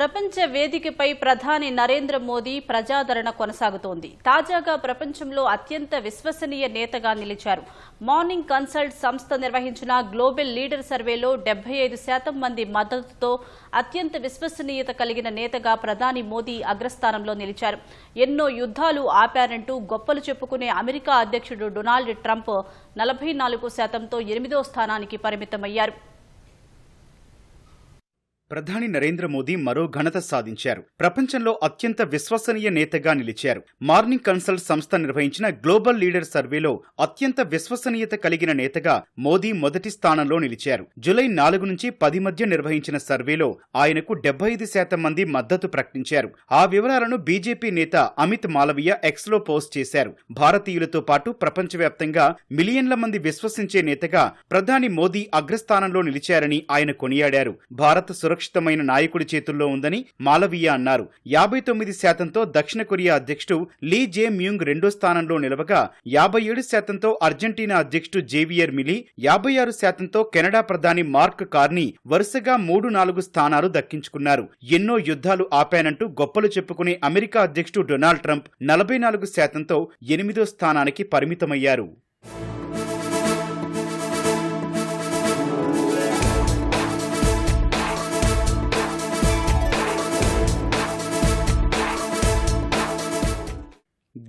ప్రపంచ వేదికపై ప్రధాని నరేంద్ర మోదీ ప్రజాదరణ కొనసాగుతోంది. తాజాగా ప్రపంచంలో అత్యంత విశ్వసనీయ నేతగా నిలిచారు. మార్నింగ్ కన్సల్ట్ సంస్థ నిర్వహించిన గ్లోబల్ లీడర్ సర్వేలో డెబ్బై ఐదు శాతం మంది మద్దతుతో అత్యంత విశ్వసనీయత కలిగిన నేతగా ప్రధాని మోదీ అగ్రస్థానంలో నిలిచారు. ఎన్నో యుద్ధాలు ఆపారంటూ గొప్పలు చెప్పుకునే అమెరికా అధ్యక్షుడు డొనాల్డ్ ట్రంప్ నలభై నాలుగు శాతంతో ఎనిమిదో స్థానానికి పరిమితమయ్యారు. ప్రధాని నరేంద్ర మోదీ మరో ఘనత సాధించారు. ప్రపంచంలో అత్యంత విశ్వసనీయ నేతగా నిలిచారు. మార్నింగ్ కన్సల్ట్ సంస్థ నిర్వహించిన గ్లోబల్ లీడర్ సర్వేలో అత్యంత విశ్వసనీయత కలిగిన నేతగా మోదీ మొదటి స్థానంలో నిలిచారు. జులై నాలుగు నుంచి పది మధ్య నిర్వహించిన సర్వేలో ఆయనకు డెబ్బై ఐదు శాతం మంది మద్దతు ప్రకటించారు. ఆ వివరాలను బీజేపీ నేత అమిత్ మాలవీయ ఎక్స్లో పోస్ట్ చేశారు. భారతీయులతో పాటు ప్రపంచవ్యాప్తంగా మిలియన్ల మంది విశ్వసించే నేతగా ప్రధాని మోదీ అగ్రస్థానంలో నిలిచారని ఆయన కొనియాడారు. భారత సురక్ష సురక్షితమైన నాయకుడి చేతుల్లో ఉందని మాలవీయ అన్నారు. యాభై తొమ్మిది శాతంతో దక్షిణ కొరియా అధ్యక్షుడు లీ జే మ్యూంగ్ రెండో స్థానంలో నిలవగా యాభై ఏడు శాతంతో అర్జెంటీనా అధ్యక్షుడు జేవియర్ మిలీ యాభై ఆరు శాతంతో కెనడా ప్రధాని మార్క్ కార్నీ వరుసగా మూడు నాలుగు స్థానాలు దక్కించుకున్నారు. ఎన్నో యుద్ధాలు ఆపానంటూ గొప్పలు చెప్పుకునే అమెరికా అధ్యక్షుడు డొనాల్డ్ ట్రంప్ నలభై నాలుగు శాతంతో ఎనిమిదో స్థానానికి పరిమితమయ్యారు.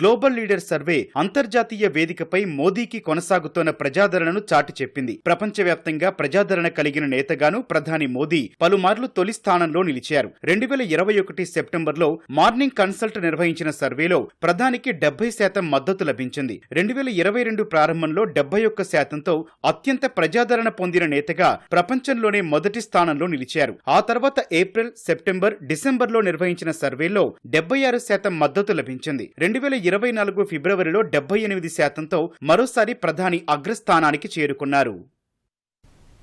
గ్లోబల్ లీడర్ సర్వే అంతర్జాతీయ వేదికపై మోదీకి కొనసాగుతోన్న ప్రజాదరణను చాటి చెప్పింది. ప్రపంచవ్యాప్తంగా ప్రజాదరణ కలిగిన నేతగాను ప్రధాని మోదీ పలుమార్లు తొలి స్థానంలో నిలిచారు. రెండు వేల ఇరవై ఒకటి సెప్టెంబర్లో మార్నింగ్ కన్సల్ట్ నిర్వహించిన సర్వేలో ప్రధానికి డెబ్బై శాతం మద్దతు లభించింది. రెండు వేల ఇరవై రెండు ప్రారంభంలో డెబ్బై ఒక్క శాతంతో అత్యంత ప్రజాదరణ పొందిన నేతగా ప్రపంచంలోనే మొదటి స్థానంలో నిలిచారు. ఆ తర్వాత ఏప్రిల్ సెప్టెంబర్ డిసెంబర్లో నిర్వహించిన సర్వేలో డెబ్బై ఆరు శాతం మద్దతు లభించింది. రెండు వేల ఇరవై నాలుగు ఫిబ్రవరిలో డెబ్బై ఎనిమిది శాతంతో మరోసారి ప్రధాని అగ్రస్థానానికి చేరుకున్నారు.